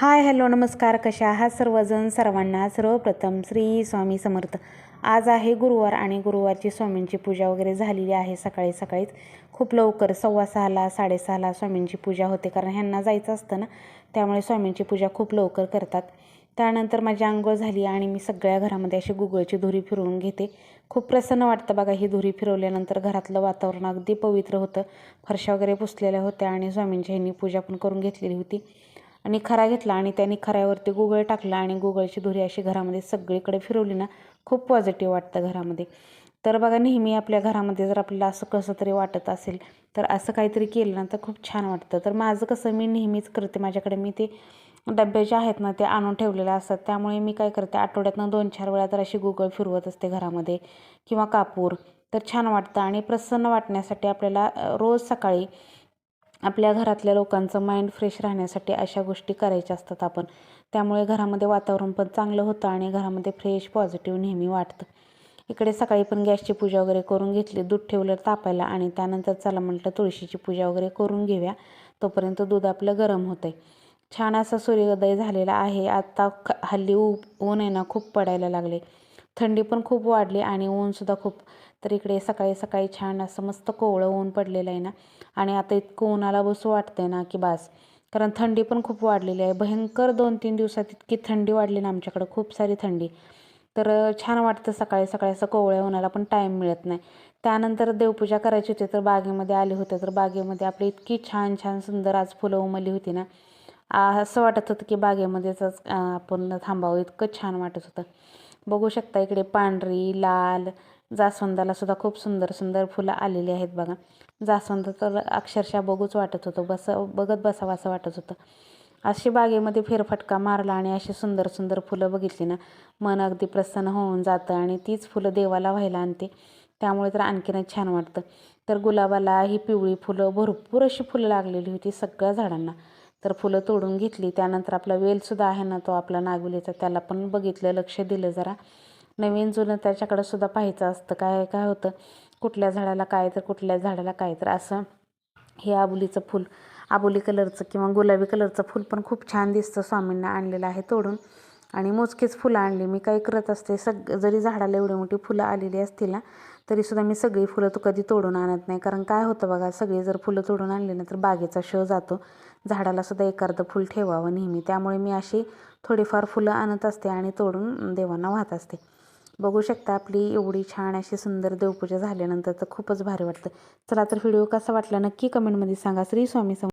Hi hello नमस्कार. कशा आहात सर्वजण? सर्वांना सर्वप्रथम श्री स्वामी समर्थ. आज आहे गुरुवार आणि गुरुवारची स्वामींची पूजा वगैरे झालेली आहे सकाळी सकाळीच. खूप लवकर सव्वा सहाला साडेसहाला स्वामींची पूजा होते कारण ह्यांना जायचं असतं ना त्यामुळे स्वामींची पूजा खूप लवकर करतात. त्यानंतर माझी आंघोळ झाली आणि मी सगळ्या घरामध्ये अशी गुगळची धुरी फिरवून घेते. खूप प्रसन्न वाटतं बघा ही धुरी फिरवल्यानंतर घरातलं वातावरण अगदी पवित्र होतं. फरशा वगैरे पुसलेल्या होत्या आणि स्वामींची ह्यांनी पूजा पण करून घेतलेली होती. आणि खरा घेतला आणि त्यांनी खऱ्यावरती गुगळ टाकला आणि गुगळची धुरी अशी घरामध्ये सगळीकडे फिरवली ना खूप पॉझिटिव्ह वाटतं घरामध्ये. तर बघा नेहमी आपल्या घरामध्ये जर आपल्याला असं कसं तरी वाटत असेल तर असं काहीतरी केलं ना तर खूप छान वाटतं. तर माझं कसं मी नेहमीच करते. माझ्याकडे मी ते डबे जे आहेत ना ते आणून ठेवलेले असतात. त्यामुळे मी काय करते आठवड्यातनं दोन चार वेळा तर अशी गुगळ फिरवत असते घरामध्ये किंवा कापूर. तर छान वाटतं आणि प्रसन्न वाटण्यासाठी आपल्याला रोज सकाळी आपल्या घरातल्या लोकांचं माइंड फ्रेश राहण्यासाठी अशा गोष्टी करायच्या असतात आपण. त्यामुळे घरामध्ये वातावरण पण चांगलं होतं आणि घरामध्ये फ्रेश पॉझिटिव्ह नेहमी वाटतं. इकडे सकाळी पण गॅसची पूजा वगैरे करून घेतली दूध ठेवलं तापायला आणि त्यानंतर चला म्हटलं तुळशीची पूजा वगैरे करून घेऊया. तोपर्यंत दूध आपलं गरम होतं आहे छान असा सूर्योदय झालेला आहे. आता ख हल्ली ऊ ऊन आहे ना खूप पडायला लागले. थंडी पण खूप वाढली आणि ऊनसुद्धा खूप तर इकडे सकाळी सकाळी छान असं मस्त कोवळं ऊन पडलेलं आहे ना. आणि आता इतकं उन्हाला बसू वाटतंय ना की बास कारण थंडी पण खूप वाढलेली आहे. भयंकर दोन तीन दिवसात इतकी थंडी वाढली ना आमच्याकडं खूप सारी थंडी. तर छान वाटतं सकाळी सकाळी असं कोवळ्या उन्हाला पण टाईम मिळत नाही. त्यानंतर देवपूजा करायची होती तर बागेमध्ये आले होते. तर बागेमध्ये आपली इतकी छान छान सुंदर आज फुलं उमलली होती ना. असं वाटत होतं की बागेमध्येच आपण थांबावं. इतकं छान वाटत होतं. बघू शकता इकडे पांढरी लाल जास्वंदाला सुद्धा खूप सुंदर सुंदर फुलं आलेली आहेत बघा. जास्वंद तर अक्षरशः बघूच वाटत होतं बस बघत बसावं असं वाटत होतं. अशी बागेमध्ये फेरफटका मारला आणि अशी सुंदर सुंदर फुलं बघितली ना मन अगदी प्रसन्न होऊन जातं आणि तीच फुलं देवाला व्हायला आणते. त्यामुळे तर आणखीनच छान वाटतं. तर गुलाबाला ही पिवळी फुलं भरपूर अशी फुलं लागलेली होती सगळ्या झाडांना. तर फुलं तोडून घेतली. त्यानंतर आपला वेलसुद्धा आहे ना तो आपला नागवलीचा त्याला पण बघितलं लक्ष दिलं जरा. नवीन जुनं त्याच्याकडं सुद्धा पाहायचं असतं. काय काय होतं? कुठल्या झाडाला काय तर कुठल्या झाडाला काय तर. असं हे आबुलीचं फूल आबुली कलरचं किंवा गुलाबी कलरचं फूल पण खूप छान दिसतं. स्वामींना आणलेलं आहे तोडून. आणि मोजकीच फुलं आणली. मी काय करत असते सग जरी झाडाला एवढी मोठी फुलं आलेली असतील ना तरीसुद्धा मी सगळी फुलं तो कधी तोडून आणत नाही. कारण काय होतं बघा सगळी जर फुलं तोडून आणली ना तर बागेचा शो जातो. झाडालासुद्धा एखादं फुल ठेवावं नेहमी. त्यामुळे मी अशी थोडीफार फुलं आणत असते आणि तोडून देवांना वाहत असते. बघू शकता आपली एवढी छान अशी सुंदर देवपूजा झाल्यानंतर तर खूपच भारी वाटतं. चला तर व्हिडिओ कसा वाटला नक्की कमेंटमध्ये सांगा. श्री स्वामी सम